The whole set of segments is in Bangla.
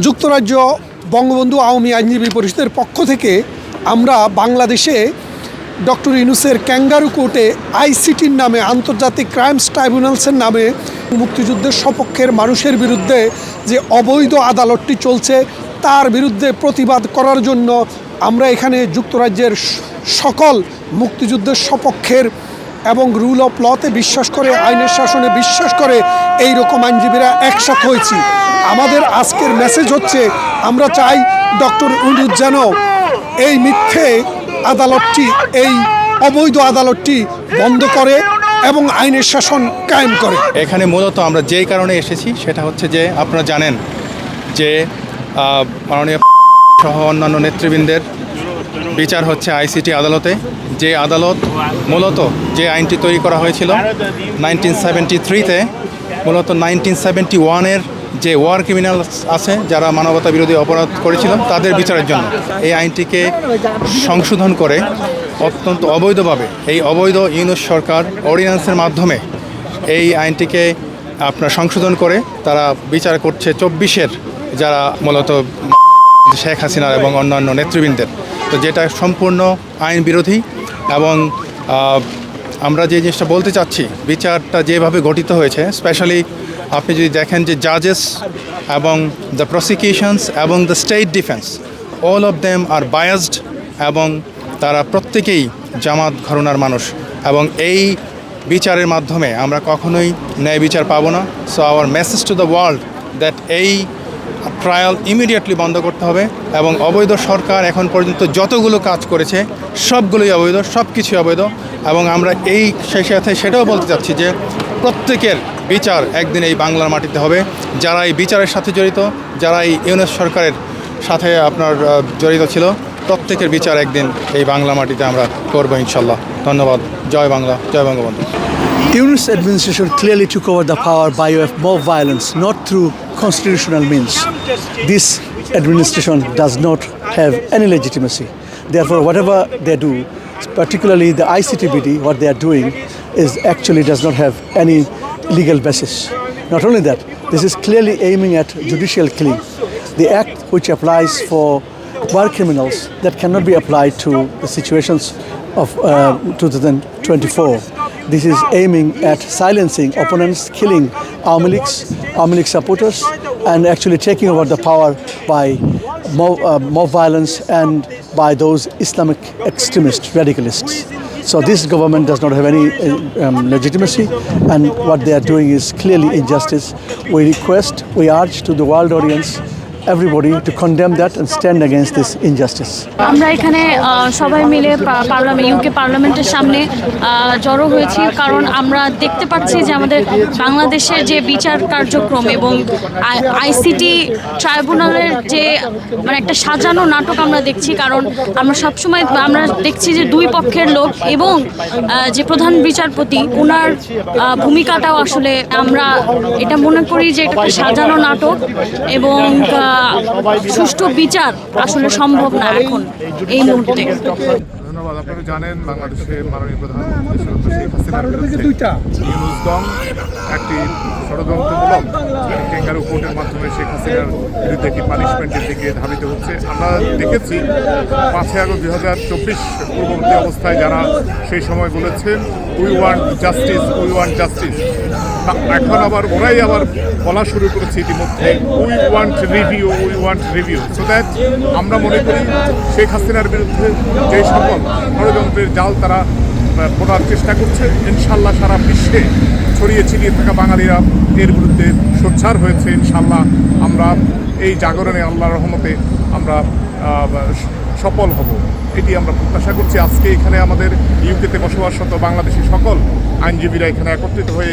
যুক্তরাজ্য বঙ্গবন্ধু আওয়ামী আইনজীবী পরিষদের পক্ষ থেকে আমরা বাংলাদেশে ডক্টর ইনুসের ক্যাঙ্গারু কোর্টে আইসিটির নামে আন্তর্জাতিক ক্রাইমস ট্রাইব্যুনালসের নামে মুক্তিযুদ্ধের সপক্ষের মানুষের বিরুদ্ধে যে অবৈধ আদালতটি চলছে, তার বিরুদ্ধে প্রতিবাদ করার জন্য আমরা এখানে যুক্তরাজ্যের সকল মুক্তিযুদ্ধের সপক্ষের এবং রুল অফ লতে বিশ্বাস করে, আইনের শাসনে বিশ্বাস করে এই রকম আইনজীবীরা একসাথে হয়েছি। আমাদের আজকের মেসেজ হচ্ছে, আমরা চাই ডক্টর উনুদ যেন এই মিথ্যে আদালতটি, এই অবৈধ আদালতটি বন্ধ করে এবং আইনের শাসন কায়েম করে। এখানে মূলত আমরা যেই কারণে এসেছি, সেটা হচ্ছে যে আপনারা জানেন যে মাননীয় সহ অন্যান্য নেতৃবৃন্দের বিচার হচ্ছে আইসিটি আদালতে। যে আদালত মূলত যে আইনটি তৈরি করা হয়েছিল নাইনটিন সেভেন্টি থ্রিতে, মূলত নাইনটিন সেভেন্টি ওয়ানের যে ওয়ার ক্রিমিনাল আছে, যারা মানবতা বিরোধী অপরাধ করেছিল, তাদের বিচারের জন্য। এই আইনটিকে সংশোধন করে অত্যন্ত অবৈধভাবে, এই অবৈধ ইউনুস সরকার অর্ডিন্যান্সের মাধ্যমে এই আইনটিকে আপনার সংশোধন করে তারা বিচার করছে চব্বিশের যারা মূলত শেখ হাসিনার এবং অন্যান্য নেতৃবৃন্দের। যেটা সম্পূর্ণ আইন বিরোধী এবং আমরা যে জিনিসটা বলতে চাচ্ছি, বিচারটা যেভাবে গঠিত হয়েছে স্পেশালি আপনি যদি দেখেন যে জাজেস এবং দ্য প্রসিকিউশনস এবং the state defence all of them are biased এবং তারা প্রত্যেকেই জামাত ঘরনার মানুষ এবং এই বিচারের মাধ্যমে আমরা কখনোই ন্যায় বিচার পাবো না। So our message to the world that এই ট্রায়াল ইমিডিয়েটলি বন্ধ করতে হবে এবং অবৈধ সরকার এখন পর্যন্ত যতগুলো কাজ করেছে সবগুলোই অবৈধ সব কিছুই অবৈধ এবং আমরা এই সেই সাথে সেটাও বলতে চাচ্ছি যে প্রত্যেকের বিচার একদিন এই বাংলার মাটিতে হবে। যারা এই বিচারের সাথে জড়িত যারা এই ইউনেস সরকারের সাথে আপনার জড়িত ছিল প্রত্যেকের বিচার একদিন এই বাংলা মাটিতে আমরা করব ইনশাল্লাহ। ধন্যবাদ। জয় বাংলা জয় Bangabandhu. Yunus administration clearly took over the power by way of violence, not through constitutional means. This administration does not have any legitimacy. Therefore, whatever they do, particularly the ICTBD, what they are doing is actually does not have any legal basis. Not only that, this is clearly aiming at judicial killing. The act which applies for war criminals that cannot be applied to the situations of uh, 2024. This is aiming at silencing opponents, killing Leagues, League supporters, and actually taking over the power by mob, uh, mob violence and by those Islamic extremist radicalists. So this government does not have any uh, um, legitimacy, and what they are doing is clearly injustice. We request, we urge to the world audience, everybody to condemn that and stand against this injustice. আমরা এখানে সবাই মিলে পার্লামেন্ট ইউকে পার্লামেন্টের সামনে জড়ো হয়েছি কারণ আমরা দেখতে পাচ্ছি যে আমাদের বাংলাদেশের যে বিচার কার্যক্রম এবং আইসিটি ট্রাইব্যুনালের যে মানে একটা সাজানো নাটক আমরা দেখছি, কারণ আমরা সবসময়, আমরা দেখছি যে দুই পক্ষের লোক এবং যে প্রধান বিচারপতি ওনার ভূমিকাটাও আসলে আমরা, এটা মনে করি যে এটা একটা সাজানো নাটক এবং সুষ্ঠু বিচার আসলে সম্ভব না এখন এই মুহূর্তে। ধন্যবাদ আপনারা জানেন বাংলাদেশের মাননীয় প্রধানমন্ত্রী শেখ হাসিনার বিরুদ্ধে একটি ষড়যন্ত্রমূলক ক্যাঙ্গারু কোর্টের মাধ্যমে শেখ হাসিনার বিরুদ্ধে একটি পানিশমেন্টের দিকে ধাবিত হচ্ছে। আমরা দেখেছি পাঁচই আগস্ট দুই হাজার চব্বিশ পূর্ববর্তী অবস্থায় যারা সেই সময় বলেছেন we want justice we want justice এখন আবার ওরাই আবার বলা শুরু করেছে ইতিমধ্যে we want review we want review so that আমরা মনে করি শেখ হাসিনার বিরুদ্ধে যে সকল ষড়যন্ত্রের জাল তারা বোনার চেষ্টা করছে, ইনশাল্লাহ সারা বিশ্বে ছড়িয়ে ছিটিয়ে থাকা বাঙালিরা এর বিরুদ্ধে সোচ্চার হয়েছে, ইনশাল্লাহ আমরা এই জাগরণে আল্লাহর রহমতে আমরা সফল হব। এটি আমরা প্রত্যাশা করছি। আজকে এখানে আমাদের ইউকেতে বসবাসরত বাংলাদেশি সকল আইনজীবীরা এখানে একত্রিত হয়ে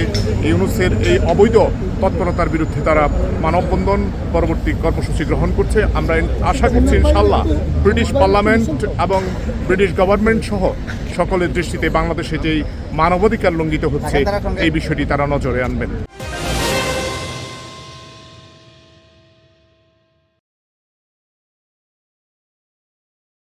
ইউনুসের এই অবৈধ তৎপরতার বিরুদ্ধে তারা মানববন্ধন পরবর্তী কর্মসূচি গ্রহণ করছে। আমরা আশা করছি ইনশাল্লাহ ব্রিটিশ পার্লামেন্ট এবং ব্রিটিশ গভর্নমেন্ট সহ সকলের দৃষ্টিতে বাংলাদেশে যেই মানবাধিকার লঙ্ঘিত হচ্ছে এই বিষয়টি তারা নজরে আনবেন।